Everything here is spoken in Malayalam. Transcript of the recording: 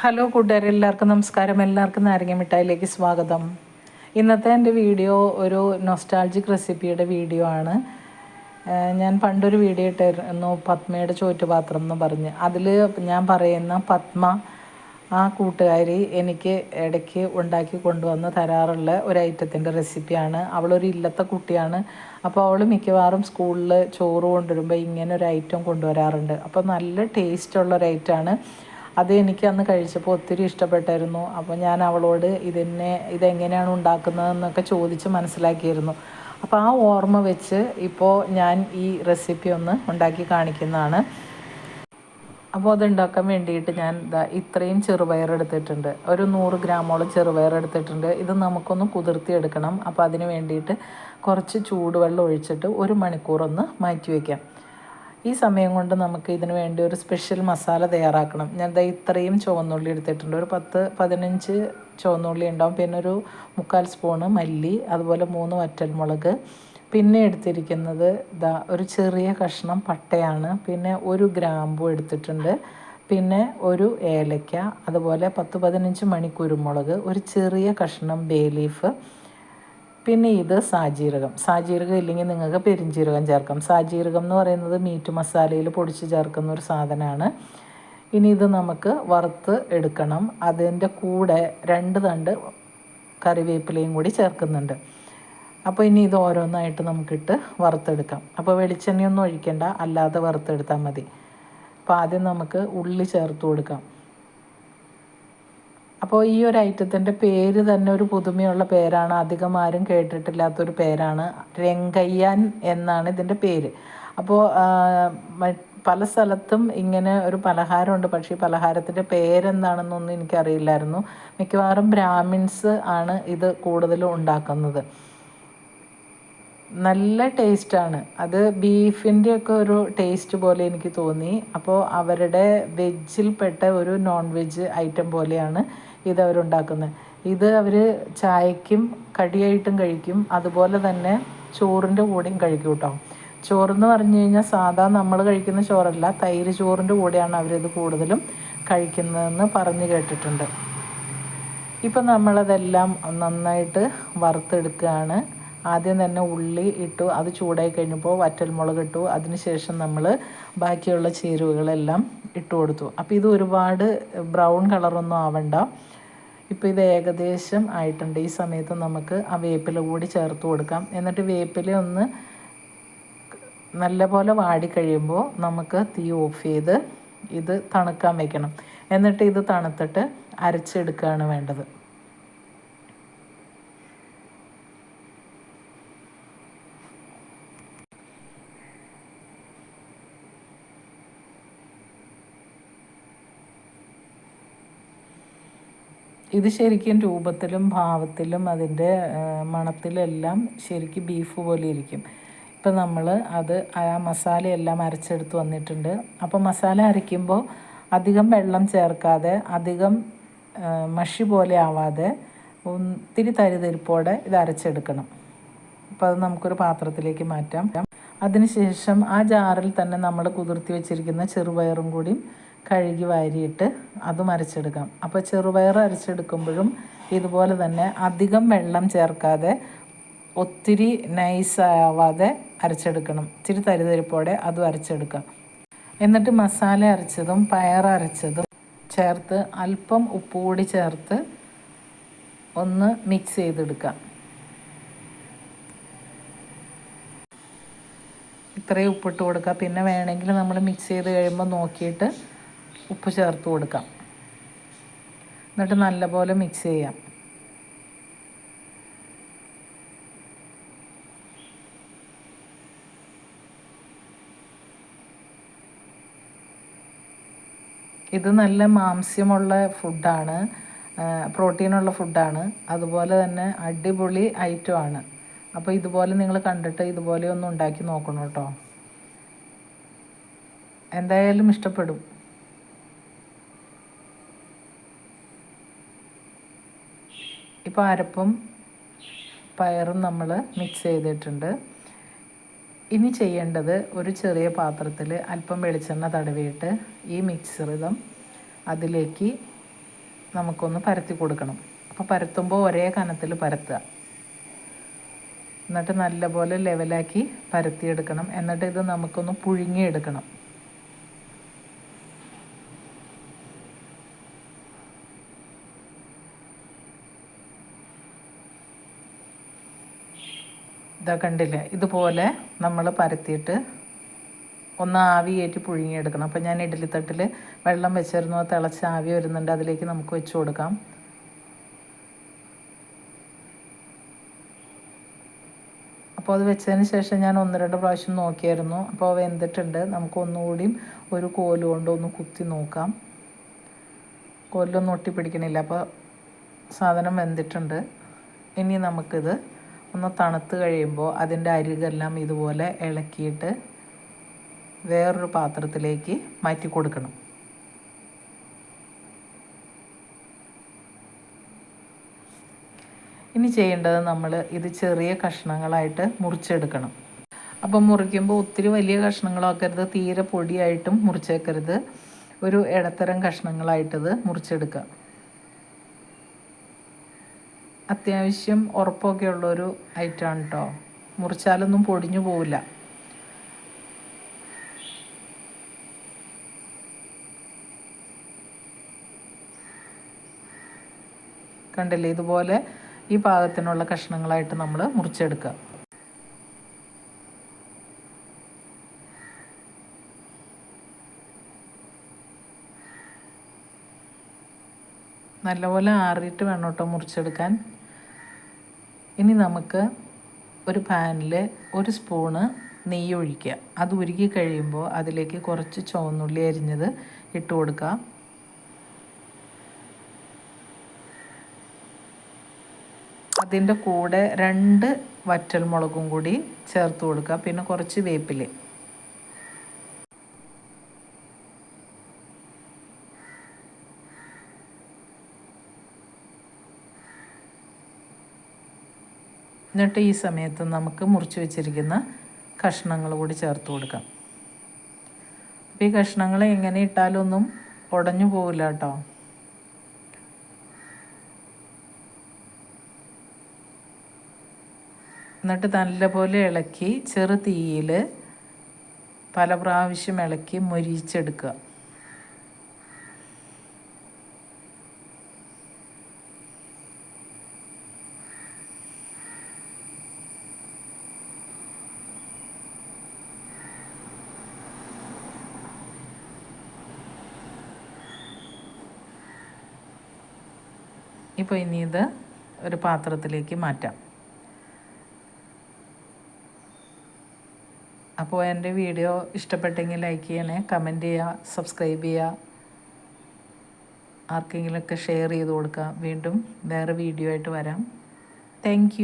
ഹലോ കൂട്ടുകാരെ എല്ലാവർക്കും നമസ്കാരം. എല്ലാവർക്കും നാരങ്ങ മിഠായിലേക്ക് സ്വാഗതം. ഇന്നത്തെ എന്റെ വീഡിയോ ഒരു നൊസ്റ്റാൾജിക് റെസിപ്പിയുടെ വീഡിയോ ആണ്. ഞാൻ പണ്ടൊരു വീഡിയോ ഇട്ടായിരുന്നു പത്മയുടെ ചോറ്റുപാത്രം എന്ന് പറഞ്ഞ്. അതിൽ ഞാൻ പറയുന്ന പത്മ ആ കൂട്ടുകാരി എനിക്ക് ഇടയ്ക്ക് ഉണ്ടാക്കി കൊണ്ടുവന്ന് തരാറുള്ള ഒരു ഐറ്റത്തിന്റെ റെസിപ്പിയാണ് അവളൊരു ഇല്ലത്തെ കുട്ടിയാണ്. അപ്പോൾ അവൾ മിക്കവാറും സ്കൂളിൽ ചോറ് കൊണ്ടുവരുമ്പോൾ ഇങ്ങനെ ഒരു ഐറ്റം കൊണ്ടുവരാറുണ്ട്. അപ്പോൾ നല്ല ടേസ്റ്റുള്ള ഒരു ഐറ്റമാണ് അത് എനിക്ക് അന്ന് കഴിച്ചപ്പോൾ ഒത്തിരി ഇഷ്ടപ്പെട്ടായിരുന്നു. അപ്പോൾ ഞാൻ അവളോട് ഇതിനെ ഇതെങ്ങനെയാണ് ഉണ്ടാക്കുന്നതെന്നൊക്കെ ചോദിച്ച് മനസ്സിലാക്കിയിരുന്നു. അപ്പോൾ ആ ഓർമ്മ വെച്ച് ഇപ്പോൾ ഞാൻ ഈ റെസിപ്പി ഒന്ന് ഉണ്ടാക്കി കാണിക്കുന്നതാണ്. അപ്പോൾ അത് ഉണ്ടാക്കാൻ വേണ്ടിയിട്ട് ഞാൻ ഇതാ ഇത്രയും ചെറുപയർ എടുത്തിട്ടുണ്ട്. ഒരു നൂറ് ഗ്രാമോളം ചെറുപയർ എടുത്തിട്ടുണ്ട്. ഇത് നമുക്കൊന്ന് കുതിർത്തി എടുക്കണം. അപ്പോൾ അതിന് വേണ്ടിയിട്ട് കുറച്ച് ചൂടുവെള്ളം ഒഴിച്ചിട്ട് ഒരു മണിക്കൂറൊന്ന് മാറ്റി വയ്ക്കാം. ഈ സമയം കൊണ്ട് നമുക്ക് ഇതിന് വേണ്ടി ഒരു സ്പെഷ്യൽ മസാല തയ്യാറാക്കണം. ഞാൻ ദാ ഇത്രയും ചുവന്നുള്ളി എടുത്തിട്ടുണ്ട്. ഒരു പത്ത് പതിനഞ്ച് ചുവന്നുള്ളി ഉണ്ടാവും. പിന്നെ ഒരു മുക്കാൽ സ്പൂണ് മല്ലി അതുപോലെ മൂന്ന് വറ്റൽമുളക്. പിന്നെ എടുത്തിരിക്കുന്നത് ദാ ഒരു ചെറിയ കഷ്ണം പട്ടയാണ്. പിന്നെ ഒരു ഗ്രാമ്പു എടുത്തിട്ടുണ്ട്. പിന്നെ ഒരു ഏലക്ക അതുപോലെ പത്ത് പതിനഞ്ച് മണി കുരുമുളക് ഒരു ചെറിയ കഷ്ണം ബേ ലീഫ് പിന്നെ ഇത് സാജീരകം. സാജീരകം ഇല്ലെങ്കിൽ നിങ്ങൾക്ക് പെരിഞ്ജീരകം ചേർക്കാം. സാജീരകം എന്ന് പറയുന്നത് മീറ്റ് മസാലയിൽ പൊടിച്ച് ചേർക്കുന്ന ഒരു സാധനമാണ്. ഇനി ഇത് നമുക്ക് വറുത്ത് എടുക്കണം. അതിന്റെ കൂടെ രണ്ട് തണ്ട് കറിവേപ്പിലയും കൂടി ചേർക്കുന്നുണ്ട്. അപ്പോൾ ഇനി ഇത് ഓരോന്നായിട്ട് നമുക്കിട്ട് വറുത്തെടുക്കാം. അപ്പോൾ വെളിച്ചെണ്ണയൊന്നും ഒഴിക്കേണ്ട. അല്ലാതെ വറുത്തെടുത്താൽ മതി. അപ്പോൾ ആദ്യം നമുക്ക് ഉള്ളി ചേർത്ത് കൊടുക്കാം. അപ്പോൾ ഈ ഒരു ഐറ്റത്തിന്റെ പേര് തന്നെ ഒരു പുതുമയുള്ള പേരാണ്. അധികം ആരും കേട്ടിട്ടില്ലാത്തൊരു പേരാണ്. രംഗയ്യാൻ എന്നാണ് ഇതിന്റെ പേര്. അപ്പോൾ പല സ്ഥലത്തും ഇങ്ങനെ ഒരു പലഹാരമുണ്ട്. പക്ഷേ ഈ പലഹാരത്തിന്റെ പേരെന്താണെന്നൊന്നും എനിക്കറിയില്ലായിരുന്നു. മിക്കവാറും ബ്രാഹ്മിൻസ് ആണ് ഇത് കൂടുതലും ഉണ്ടാക്കുന്നത്. നല്ല ടേസ്റ്റാണ്. അത് ബീഫിന്റെ ഒക്കെ ഒരു ടേസ്റ്റ് പോലെ എനിക്ക് തോന്നി. അപ്പോൾ അവരുടെ വെജിൽപ്പെട്ട ഒരു നോൺ വെജ് ഐറ്റം പോലെയാണ്. ഇത് അവരുണ്ടാക്കുന്നത്. ഇത് അവർ ചായക്കും കടിയായിട്ടും കഴിക്കും. അതുപോലെ തന്നെ ചോറിന്റെ കൂടെയും കഴിക്കും കേട്ടോ ചോറെന്ന് പറഞ്ഞു കഴിഞ്ഞാൽ സാധാ നമ്മൾ കഴിക്കുന്ന ചോറല്ല. തൈര് ചോറിന്റെ കൂടെയാണ് അവരിത് കൂടുതലും കഴിക്കുന്നതെന്ന് പറഞ്ഞു കേട്ടിട്ടുണ്ട്. ഇപ്പം നമ്മളതെല്ലാം നന്നായിട്ട് വറുത്തെടുക്കുകയാണ് ആദ്യം തന്നെ ഉള്ളി ഇട്ടു അത് ചൂടായി കഴിഞ്ഞപ്പോൾ വറ്റൽമുളക് ഇട്ടു. അതിനുശേഷം നമ്മൾ ബാക്കിയുള്ള ചേരുവകളെല്ലാം ഇട്ട് കൊടുത്തു അപ്പോൾ ഇത് ഒരുപാട് ബ്രൗൺ കളറൊന്നും ആവണ്ട. ഇപ്പോൾ ഇത് ഏകദേശം ആയിട്ടുണ്ട്. ഈ സമയത്ത് നമുക്ക് ആ വേപ്പില കൂടി ചേർത്ത് കൊടുക്കാം. എന്നിട്ട് വേപ്പില ഒന്ന് നല്ലപോലെ വാടി കഴിയുമ്പോൾ നമുക്ക് തീ ഓഫ് ചെയ്ത് ഇത് തണുക്കാൻ വെക്കണം. എന്നിട്ട് ഇത് തണുത്തിട്ട് അരച്ചെടുക്കുകയാണ് വേണ്ടത്. ഇത് ശരിക്കും രൂപത്തിലും ഭാവത്തിലും അതിന്റെ മണത്തിലെല്ലാം ശരിക്കും ബീഫ് പോലെ ഇരിക്കും. ഇപ്പം നമ്മൾ അത് ആ മസാലയെല്ലാം അരച്ചെടുത്ത് വന്നിട്ടുണ്ട്. അപ്പോൾ മസാല അരയ്ക്കുമ്പോൾ അധികം വെള്ളം ചേർക്കാതെ അധികം മഷി പോലെ ആവാതെ ഒത്തിരി തരിതരിപ്പോടെ ഇത് അരച്ചെടുക്കണം. അപ്പോൾ അത് നമുക്കൊരു പാത്രത്തിലേക്ക് മാറ്റാം. അതിനുശേഷം ആ ജാറിൽ തന്നെ നമ്മൾ കുതിർത്തി വെച്ചിരിക്കുന്ന ചെറുപയറും കൂടി കഴുകി വാരിയിട്ട് അതും അരച്ചെടുക്കാം അപ്പോൾ ചെറുപയർ അരച്ചെടുക്കുമ്പോഴും ഇതുപോലെ തന്നെ അധികം വെള്ളം ചേർക്കാതെ ഒത്തിരി നൈസാവാതെ അരച്ചെടുക്കണം. ഇത്തിരി തരിതരിപ്പോടെ അതും അരച്ചെടുക്കാം. എന്നിട്ട് മസാല അരച്ചതും പയർ അരച്ചതും ചേർത്ത് അല്പം ഉപ്പ് കൂടി ചേർത്ത് ഒന്ന് മിക്സ് ചെയ്തെടുക്കാം. ഇത്രയും ഉപ്പിട്ട് കൊടുക്കുക പിന്നെ വേണമെങ്കിൽ നമ്മൾ മിക്സ് ചെയ്ത് കഴിയുമ്പോൾ നോക്കിയിട്ട് ഉപ്പ് ചേർത്ത് കൊടുക്കാം. എന്നിട്ട് നല്ലപോലെ മിക്സ് ചെയ്യാം. ഇത് നല്ല മാംസ്യമുള്ള ഫുഡാണ് പ്രോട്ടീനുള്ള ഫുഡാണ് അതുപോലെ തന്നെ അടിപൊളി ഐറ്റമാണ്. അപ്പോൾ ഇതുപോലെ നിങ്ങൾ കണ്ടിട്ട് ഇതുപോലെ ഒന്ന് ഉണ്ടാക്കി നോക്കണം കേട്ടോ. എന്തായാലും ഇഷ്ടപ്പെടും. ഇപ്പോൾ അരപ്പും പയറും നമ്മൾ മിക്സ് ചെയ്തിട്ടുണ്ട്. ഇനി ചെയ്യേണ്ടത് ഒരു ചെറിയ പാത്രത്തിൽ അല്പം വെളിച്ചെണ്ണ തടവിയിട്ട് ഈ മിക്സറിതം അതിലേക്ക് നമുക്കൊന്ന് പരത്തി കൊടുക്കണം. അപ്പോൾ പരത്തുമ്പോൾ ഒരേ കനത്തിൽ പരത്തുക. എന്നിട്ട് നല്ലപോലെ ലെവലാക്കി പരത്തിയെടുക്കണം. എന്നിട്ട് ഇത് നമുക്കൊന്ന് പുഴുങ്ങിയെടുക്കണം. ഇതാ കണ്ടില്ലേ? ഇതുപോലെ നമ്മൾ പരത്തിയിട്ട് ഒന്ന് ആവി കയറ്റി പുഴുങ്ങിയെടുക്കണം. അപ്പോൾ ഞാൻ ഇഡ്ഡലിത്തട്ടിൽ വെള്ളം വെച്ചിരുന്നു തിളച്ച് ആവി വരുന്നുണ്ട് അതിലേക്ക് നമുക്ക് വെച്ച് കൊടുക്കാം. അപ്പോൾ അത് വെച്ചതിന് ശേഷം ഞാൻ ഒന്ന് രണ്ട് പ്രാവശ്യം നോക്കിയായിരുന്നു. അപ്പോൾ വെന്തിട്ടുണ്ട്. നമുക്ക് ഒന്നുകൂടിയും ഒരു കോൽ കൊണ്ട് ഒന്ന് കുത്തി നോക്കാം. കോലിലൊന്നും ഒട്ടിപ്പിടിക്കണില്ല. അപ്പോൾ സാധനം വെന്തിട്ടുണ്ട്. ഇനി നമുക്കിത് ഒന്ന് തണുത്ത് കഴിയുമ്പോൾ അതിന്റെ അരികെല്ലാം ഇതുപോലെ ഇളക്കിയിട്ട് വേറൊരു പാത്രത്തിലേക്ക് മാറ്റി കൊടുക്കണം. ഇനി ചെയ്യേണ്ടത് നമ്മൾ ഇത് ചെറിയ കഷ്ണങ്ങളായിട്ട് മുറിച്ചെടുക്കണം. അപ്പം മുറിക്കുമ്പോൾ ഒത്തിരി വലിയ കഷ്ണങ്ങളാക്കരുത് തീരെ പൊടിയായിട്ടും മുറിച്ചേക്കരുത്. ഒരു ഇടത്തരം കഷ്ണങ്ങളായിട്ടത് മുറിച്ചെടുക്കുക. അത്യാവശ്യം ഉറപ്പൊക്കെ ഉള്ളൊരു ഐറ്റമാണ് കേട്ടോ മുറിച്ചാലൊന്നും പൊടിഞ്ഞു പോവില്ല. കണ്ടില്ലേ? ഇതുപോലെ ഈ പാകത്തിനുള്ള കഷ്ണങ്ങളായിട്ട് നമ്മൾ മുറിച്ചെടുക്കുക നല്ലപോലെ ആറിയിട്ട് വേണം കേട്ടോ മുറിച്ചെടുക്കാൻ. ഇനി നമുക്ക് ഒരു പാനിൽ ഒരു സ്പൂണ് നെയ്യ് ഒഴിക്കുക. അത് ഉരുകി കഴിയുമ്പോൾ അതിലേക്ക് കുറച്ച് ചുവന്നുള്ളി അരിഞ്ഞത് ഇട്ട് കൊടുക്കുക അതിന്റെ കൂടെ രണ്ട് വറ്റൽമുളകും കൂടി ചേർത്ത് കൊടുക്കുക പിന്നെ കുറച്ച് വേപ്പില. എന്നിട്ട് ഈ സമയത്ത് നമുക്ക് മുറിച്ച് വെച്ചിരിക്കുന്ന കഷ്ണങ്ങൾ കൂടി ചേർത്ത് കൊടുക്കാം. അപ്പോൾ ഈ കഷ്ണങ്ങൾ എങ്ങനെ ഇട്ടാലൊന്നും ഉടഞ്ഞു പോവില്ല കേട്ടോ. എന്നിട്ട് നല്ലപോലെ ഇളക്കി ചെറു തീയിൽ പല പ്രാവശ്യം ഇളക്കി മൊരിച്ചെടുക്കുക ഇപ്പോൾ ഇനി ഇത് ഒരു പാത്രത്തിലേക്ക് മാറ്റാം. അപ്പോൾ എന്റെ വീഡിയോ ഇഷ്ടപ്പെട്ടെങ്കിൽ ലൈക്ക് ചെയ്യണേ കമന്റ് ചെയ്യുക സബ്സ്ക്രൈബ് ചെയ്യുക. ആർക്കെങ്കിലുമൊക്കെ ഷെയർ ചെയ്ത് കൊടുക്കുക. വീണ്ടും വേറെ വീഡിയോ ആയിട്ട് വരാം. താങ്ക്